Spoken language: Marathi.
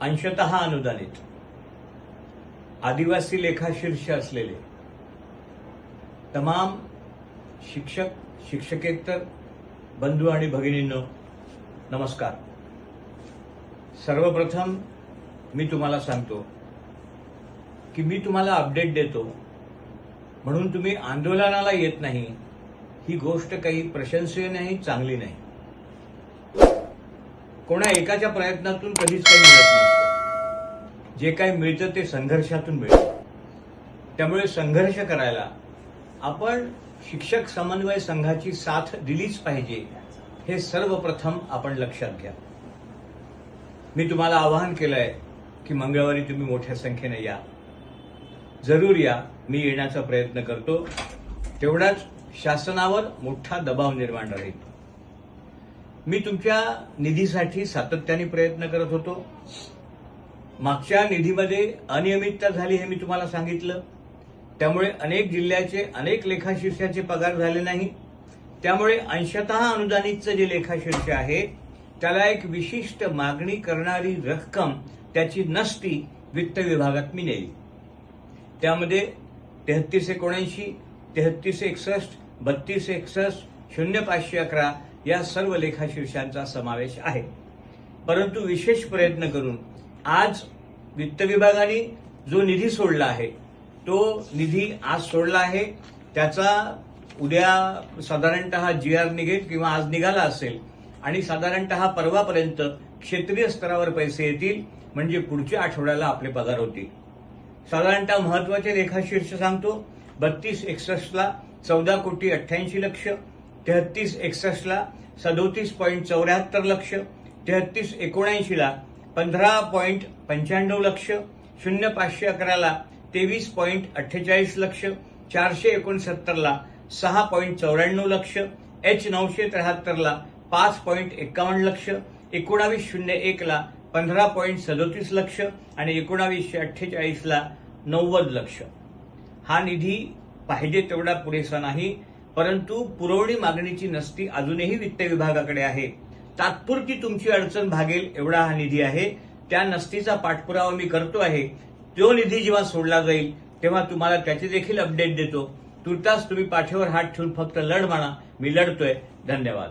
अंशतः अनुदानित. आदिवासी लेखाशीर्ष असलेले. तमाम शिक्षक शिक्षकेतर बंधू आणि भगिनींनो नमस्कार. सर्वप्रथम मी तुम्हाला सांगतो की मी तुम्हाला अपडेट देतो. म्हणून तुम्ही आंदोलनाला येत नाही. ही गोष्ट काही प्रशंसीय नाही चांगली नाही. कोणा एकाच्या प्रयत्नातून कधीच काही मिळत नसतं. जे काही मिळतं ते संघर्षातून मिळतं. त्यामुळे संघर्ष करायला आपण शिक्षक समन्वय संघाची साथ दिलीच पाहिजे हे सर्वप्रथम आपण लक्षात घ्या. मी तुम्हाला आवाहन केलंय की मंगळवारी तुम्ही मोठ्या संख्येने या. जरूर या मी येण्याचा प्रयत्न करतो. तेवढाच शासनावर मोठा दबाव निर्माण राहील. मी तुमच्या निधीसाठी सातत्याने प्रयत्न करत होतो. मागच्या निधीमध्ये अनियमितता झाली हे मी तुम्हाला सांगितलं. त्यामुळे अनेक जिल्ह्याचे अनेक लेखाशीर्षाचे पगार झाले नाही. त्यामुळे अंशतः अनुदानितचं जे लेखाशीर्ष आहे त्याला एक विशिष्ट मागणी करणारी रक्कम त्याची नसती वित्त विभागात मी नेली. त्यामध्ये तेहतीस एकोणऐंशी तेहतीस एकसष्ट बत्तीस एकसष्ट शून्य पाचशे अकरा या सर्व लेखाशीर्षांचा समावेश आहे. परंतु विशेष प्रयत्न करून आज वित्त विभागाने जो निधी सोडला आहे तो निधी आज सोडला आहे. त्याचा उद्या साधारणतः जी आर निघेल किंवा आज निघाला असेल आणि साधारणतः परवापर्यंत क्षेत्रीय स्तरावर पैसे येतील म्हणजे पुढच्या आठवड्याला आपले पगार होतील. साधारणतः महत्त्वाचे रेखाशीर्ष सांगतो. बत्तीस एकसष्टला चौदा कोटी अठ्ठ्याऐंशी लक्ष तेहतीस एकसष्टला सदोतीस पॉईंट चौऱ्याहत्तर लक्ष तेहतीस एकोणऐंशीला पंधरा पॉईंट पंच्याण्णव लक्ष शून्य पाचशे अकराला तेवीस पॉईंट अठ्ठेचाळीस लक्ष चारशे एकोणसत्तरला सहा पॉईंट चौऱ्याण्णव लक्ष एच नऊशे त्र्याहत्तरला पाच पॉईंट एकावन्न लक्ष एकोणावीस शून्य एकला पंधरा पॉईंट सदोतीस लक्ष आणि एकोणावीसशे अठ्ठेचाळीसला नव्वद लक्ष. हा निधी पाहिजे तेवढा पुरेसा नाही. परंतु पुरवणी मागणीची नसती अजूनही वित्त विभागाकडे आहे. तात्पुरती तुमची अडचण भागेल एवढा हा निधी आहे. त्या नसतीचा पाठपुरावा मी करतो आहे. तो निधी जेव्हा सोडला जाईल तेव्हा तुम्हाला त्याचे देखील अपडेट देतो. तुर्तास तुम्ही पाठीवर हात ठेवून फक्त लढ म्हणा मी लढतोय. धन्यवाद.